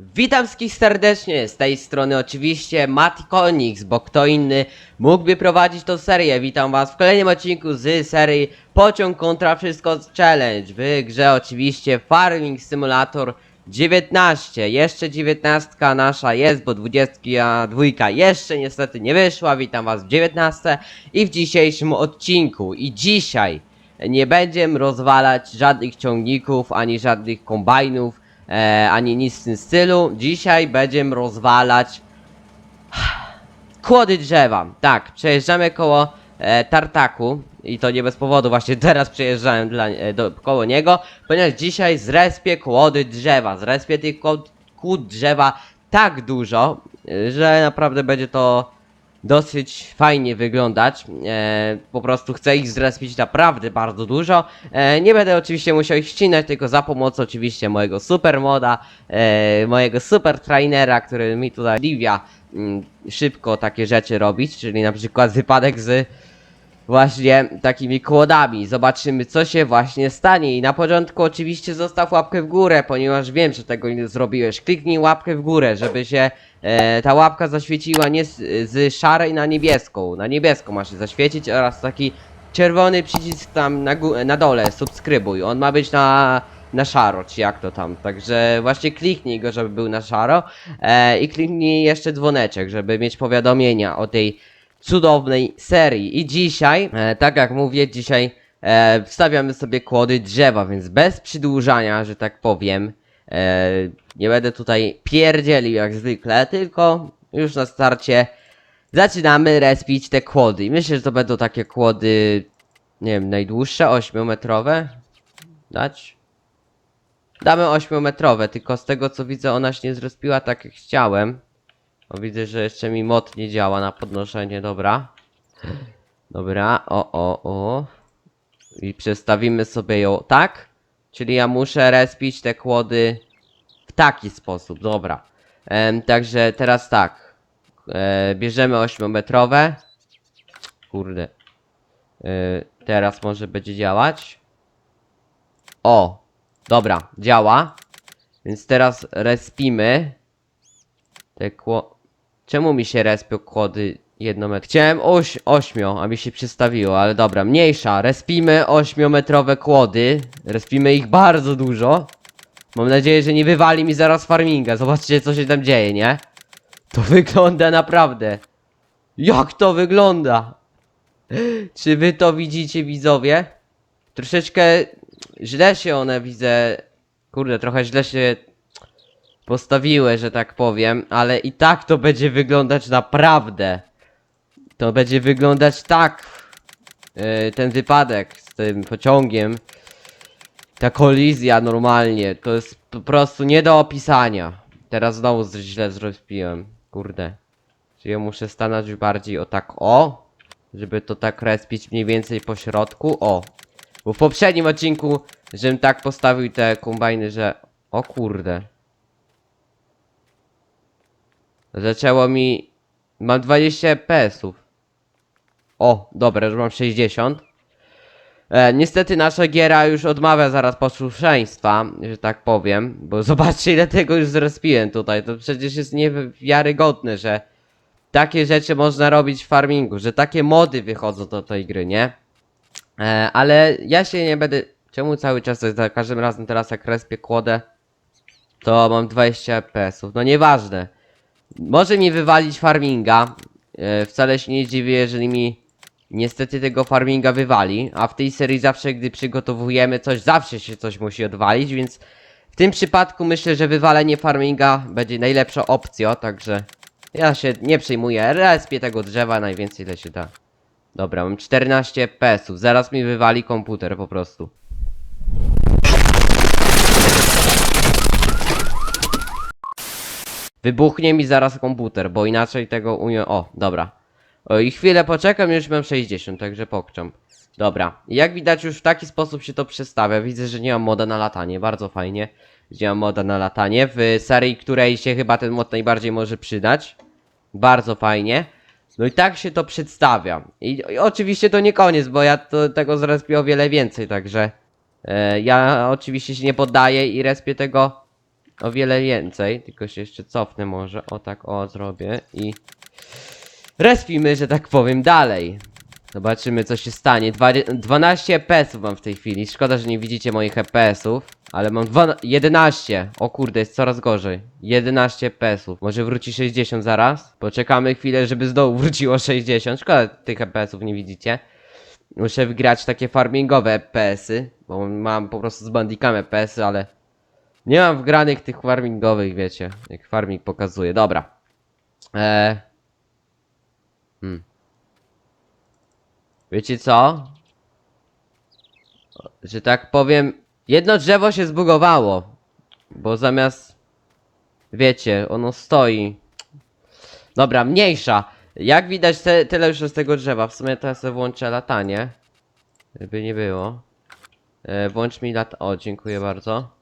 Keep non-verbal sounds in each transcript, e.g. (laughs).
Witam wszystkich serdecznie, z tej strony oczywiście Matikonix, bo kto inny mógłby prowadzić tą serię. Witam was w kolejnym odcinku z serii Pociąg kontra Wszystko Challenge. W grze oczywiście Farming Simulator 19. Jeszcze 19 nasza jest, bo 22 jeszcze niestety nie wyszła. Witam was w 19 i w dzisiejszym odcinku. I dzisiaj nie będziemy rozwalać żadnych ciągników, ani żadnych kombajnów, e, ani nic w tym stylu. Dzisiaj będziemy rozwalać kłody drzewa. Tak, przejeżdżamy koło e, tartaku i to nie bez powodu, właśnie (laughs) teraz przejeżdżałem dla, e, do, koło niego, ponieważ dzisiaj zrespię kłody drzewa. Zrespię tych kłod, kłód drzewa tak dużo, e, że naprawdę będzie to dosyć fajnie wyglądać. E, po prostu chcę ich zrespić naprawdę bardzo dużo. E, nie będę oczywiście musiał ich ścinać, tylko za pomocą oczywiście mojego super moda, e, mojego super trainera, który mi tutaj liwia mm, szybko takie rzeczy robić, czyli na przykład wypadek z właśnie takimi kłodami. Zobaczymy, co się właśnie stanie. I na początku oczywiście zostaw łapkę w górę, ponieważ wiem, że tego nie zrobiłeś. Kliknij łapkę w górę, żeby się e, ta łapka zaświeciła nie z, z szarej na niebieską. Na niebieską ma się zaświecić oraz taki czerwony przycisk tam na, na dole, subskrybuj. On ma być na, na szaro, czy jak to tam. Także właśnie kliknij go, żeby był na szaro. E, I kliknij jeszcze dzwoneczek, żeby mieć powiadomienia o tej cudownej serii. I dzisiaj, e, tak jak mówię, dzisiaj e, wstawiamy sobie kłody drzewa, więc bez przydłużania, że tak powiem, e, nie będę tutaj pierdzielił jak zwykle, tylko już na starcie zaczynamy respić te kłody. I myślę, że to będą takie kłody, nie wiem, najdłuższe, 8-metrowe. Dać? Damy 8-metrowe, tylko z tego co widzę ona się nie zrespiła tak jak chciałem. O, widzę, że jeszcze mi mod nie działa na podnoszenie, dobra. Dobra, o, o, o. I przestawimy sobie ją tak. Czyli ja muszę respić te kłody w taki sposób, dobra. Em, także teraz tak. E, bierzemy 8-metrowe. Kurde. E, teraz może będzie działać. O, dobra, działa. Więc teraz respimy. Te kło... Czemu mi się respią kłody jednometrowe? Chciałem oś, ośmio, a mi się przystawiło, ale dobra, mniejsza. Respimy ośmiometrowe kłody. Respimy ich bardzo dużo. Mam nadzieję, że nie wywali mi zaraz farminga. Zobaczcie, co się tam dzieje, nie? To (laughs) wygląda naprawdę. Jak to wygląda? Czy wy to widzicie, widzowie? Troszeczkę źle się one widzę. Kurde, trochę źle się postawiły, że tak powiem, ale i tak to będzie wyglądać naprawdę. To będzie wyglądać tak. Yy, ten wypadek z tym pociągiem. Ta kolizja normalnie, to jest po prostu nie do opisania. Teraz znowu źle zrobiłem. Kurde. Czy ja muszę stanąć bardziej o tak o? Żeby to tak respić mniej więcej po środku? O. Bo w poprzednim odcinku, żebym tak postawił te kombajny, że... O kurde. Zaczęło mi... Mam 20 FPS-ów. O, dobra, już mam 60. E, niestety nasza giera już odmawia zaraz posłuszeństwa, że tak powiem, bo (laughs) zobaczcie ile tego już zrespiłem tutaj, to przecież jest niewiarygodne, że takie rzeczy można robić w farmingu, że takie mody wychodzą do tej gry, nie? E, ale ja się nie będę... Czemu cały czas za każdym razem teraz jak respię kłodę, to mam 20 FPS-ów, no nieważne. Może mi wywalić farminga, e, wcale się nie dziwię, jeżeli mi niestety tego farminga wywali, a w tej serii zawsze gdy przygotowujemy coś, zawsze się coś musi odwalić, więc w tym przypadku myślę, że wywalenie farminga będzie najlepszą opcją, także ja się nie przejmuję, respię tego drzewa najwięcej ile się da. Dobra, mam 14 FPS-ów, zaraz mi wywali komputer po prostu. Wybuchnie mi zaraz komputer, bo inaczej tego unie... O, dobra. O, I chwilę poczekam, już mam 60, także pokczam. Dobra, jak widać już w taki sposób się to przestawia. Widzę, że nie mam moda na latanie, bardzo fajnie. że mam moda na latanie, w serii, której się chyba ten mod najbardziej może przydać. Bardzo fajnie. No i tak się to przedstawia. I, i oczywiście to nie koniec, bo ja to, tego zrespię o wiele więcej, także... E, ja oczywiście się nie poddaję i respię tego o wiele więcej, tylko się jeszcze cofnę może, o tak o zrobię i respimy, że tak powiem, dalej. Zobaczymy co się stanie. Dwa, 12 FPS-ów mam w tej chwili. Szkoda, że nie widzicie moich FPS-ów. Ale mam dwa, 11. O kurde, jest coraz gorzej. 11 FPS-ów. Może wróci 60 zaraz? Poczekamy chwilę, żeby znowu wróciło 60. Szkoda, tych FPS-ów nie widzicie. Muszę wygrać takie farmingowe FPS-y. Bo mam po prostu z bandikami FPS-y, ale... Nie mam wgranych tych farmingowych, wiecie. Jak farming pokazuje. Dobra. Eee... Hmm. Wiecie co? Że tak powiem, jedno drzewo się zbugowało. Bo zamiast. Wiecie, ono stoi. Dobra, mniejsza. Jak widać, te, tyle już z tego drzewa. W sumie teraz sobie włączę latanie. Żeby nie było. E, włącz mi lat. O, dziękuję bardzo.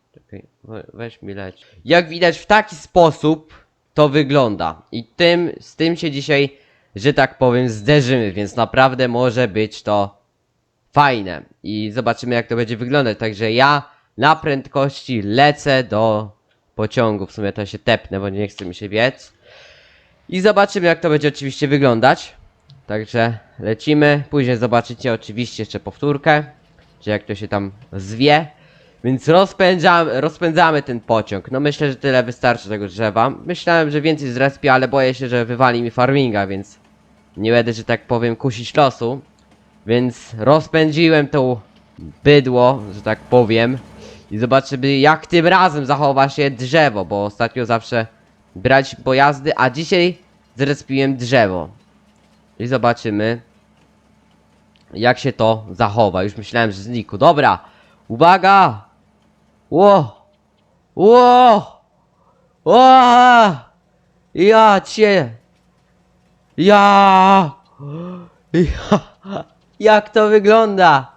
Weź mi leć. Jak widać, w taki sposób to wygląda. I tym, z tym się dzisiaj, że tak powiem, zderzymy, więc naprawdę może być to fajne. I zobaczymy, jak to będzie wyglądać. Także ja na prędkości lecę do pociągu. W sumie to się tepnę, bo nie chce mi się biec. I zobaczymy, jak to będzie oczywiście wyglądać. Także lecimy. Później zobaczycie oczywiście jeszcze powtórkę, czy jak to się tam zwie. Więc rozpędzamy, rozpędzamy ten pociąg. No myślę, że tyle wystarczy tego drzewa. Myślałem, że więcej zrespię, ale boję się, że wywali mi farminga, więc nie będę, że tak powiem, kusić losu. Więc rozpędziłem to bydło, że tak powiem. I zobaczymy, jak tym razem zachowa się drzewo, bo ostatnio zawsze brać pojazdy, a dzisiaj zrespiłem drzewo. I zobaczymy, jak się to zachowa. Już myślałem, że znikło. Dobra, uwaga! Ło! Ło! Ło! Ja cię! Ja! Ja! Jak to wygląda?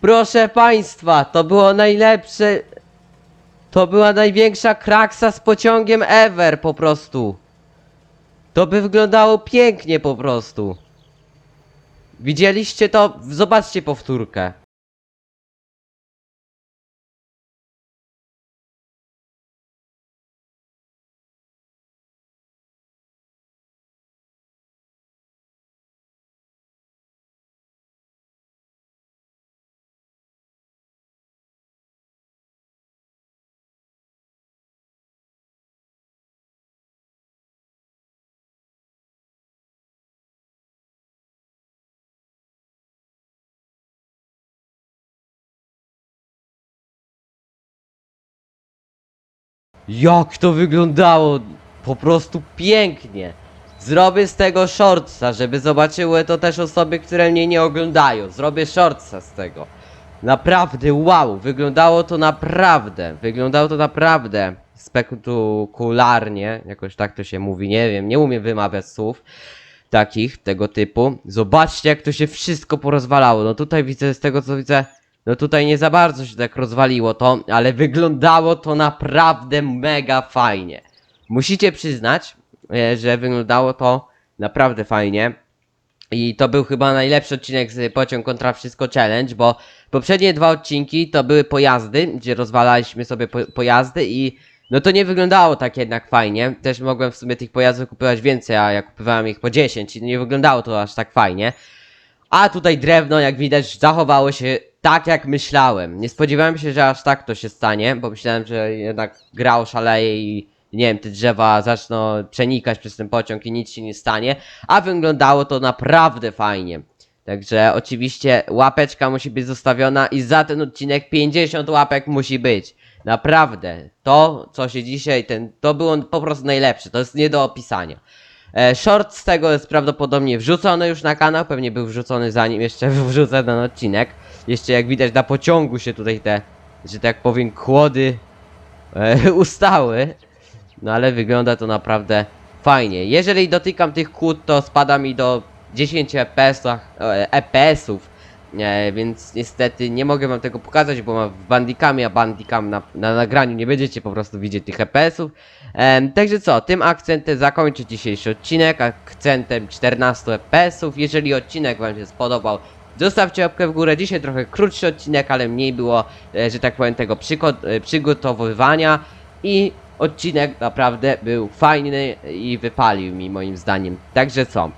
Proszę państwa, to było najlepsze. To była największa kraksa z pociągiem ever po prostu. To by wyglądało pięknie po prostu. Widzieliście to? Zobaczcie powtórkę. Jak to wyglądało? Po prostu pięknie. Zrobię z tego shortsa, żeby zobaczyły to też osoby, które mnie nie oglądają. Zrobię shortsa z tego. Naprawdę, wow, wyglądało to naprawdę, wyglądało to naprawdę spektakularnie, jakoś tak to się mówi, nie wiem, nie umiem wymawiać słów takich, tego typu. Zobaczcie, jak to się wszystko porozwalało. No tutaj widzę, z tego co widzę, no tutaj nie za bardzo się tak rozwaliło to, ale wyglądało to naprawdę mega fajnie. Musicie przyznać, e, że wyglądało to naprawdę fajnie. I to był chyba najlepszy odcinek z Pociąg kontra Wszystko Challenge, bo poprzednie dwa odcinki to były pojazdy, gdzie rozwalaliśmy sobie po pojazdy i no to nie wyglądało tak jednak fajnie. Też mogłem w sumie tych pojazdów kupować więcej, a ja kupowałem ich po 10 i nie wyglądało to aż tak fajnie. A tutaj drewno, jak widać, zachowało się tak jak myślałem. Nie spodziewałem się, że aż tak to się stanie, bo myślałem, że jednak gra oszaleje i nie wiem, te drzewa zaczną przenikać przez ten pociąg i nic się nie stanie. A wyglądało to naprawdę fajnie. Także oczywiście łapeczka musi być zostawiona i za ten odcinek 50 łapek musi być. Naprawdę. To, co się dzisiaj, ten, to było po prostu najlepsze. To jest nie do opisania. E, short z tego jest prawdopodobnie wrzucony już na kanał, pewnie był wrzucony zanim jeszcze (laughs) wrzucę ten odcinek. Jeszcze jak widać na pociągu się tutaj te, że tak powiem, kłody e, (laughs) ustały. No ale wygląda to naprawdę fajnie. Jeżeli dotykam tych kłód, to spada mi do 10 FPS-ach, e, FPS-ów. E, więc niestety nie mogę wam tego pokazać, bo mam w bandikami, a bandikam na, na nagraniu nie będziecie po prostu widzieć tych FPS-ów. Em, także co, tym akcentem zakończę dzisiejszy odcinek, akcentem 14 FPS-ów. Jeżeli odcinek wam się spodobał, Zostawcie łapkę w górę. Dzisiaj trochę krótszy odcinek, ale mniej było, e, że tak powiem, tego e, przygotowywania. I odcinek naprawdę był fajny i wypalił mi moim zdaniem. Także co?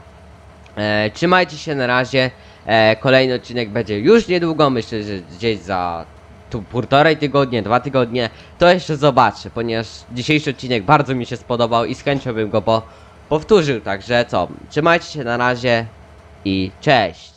E, trzymajcie się na razie. E, kolejny odcinek będzie już niedługo. Myślę, że gdzieś za tu półtorej tygodnie, dwa tygodnie. To jeszcze zobaczę, ponieważ dzisiejszy odcinek bardzo mi się spodobał i z chęcią bym go po powtórzył. Także co? Trzymajcie się na razie i cześć.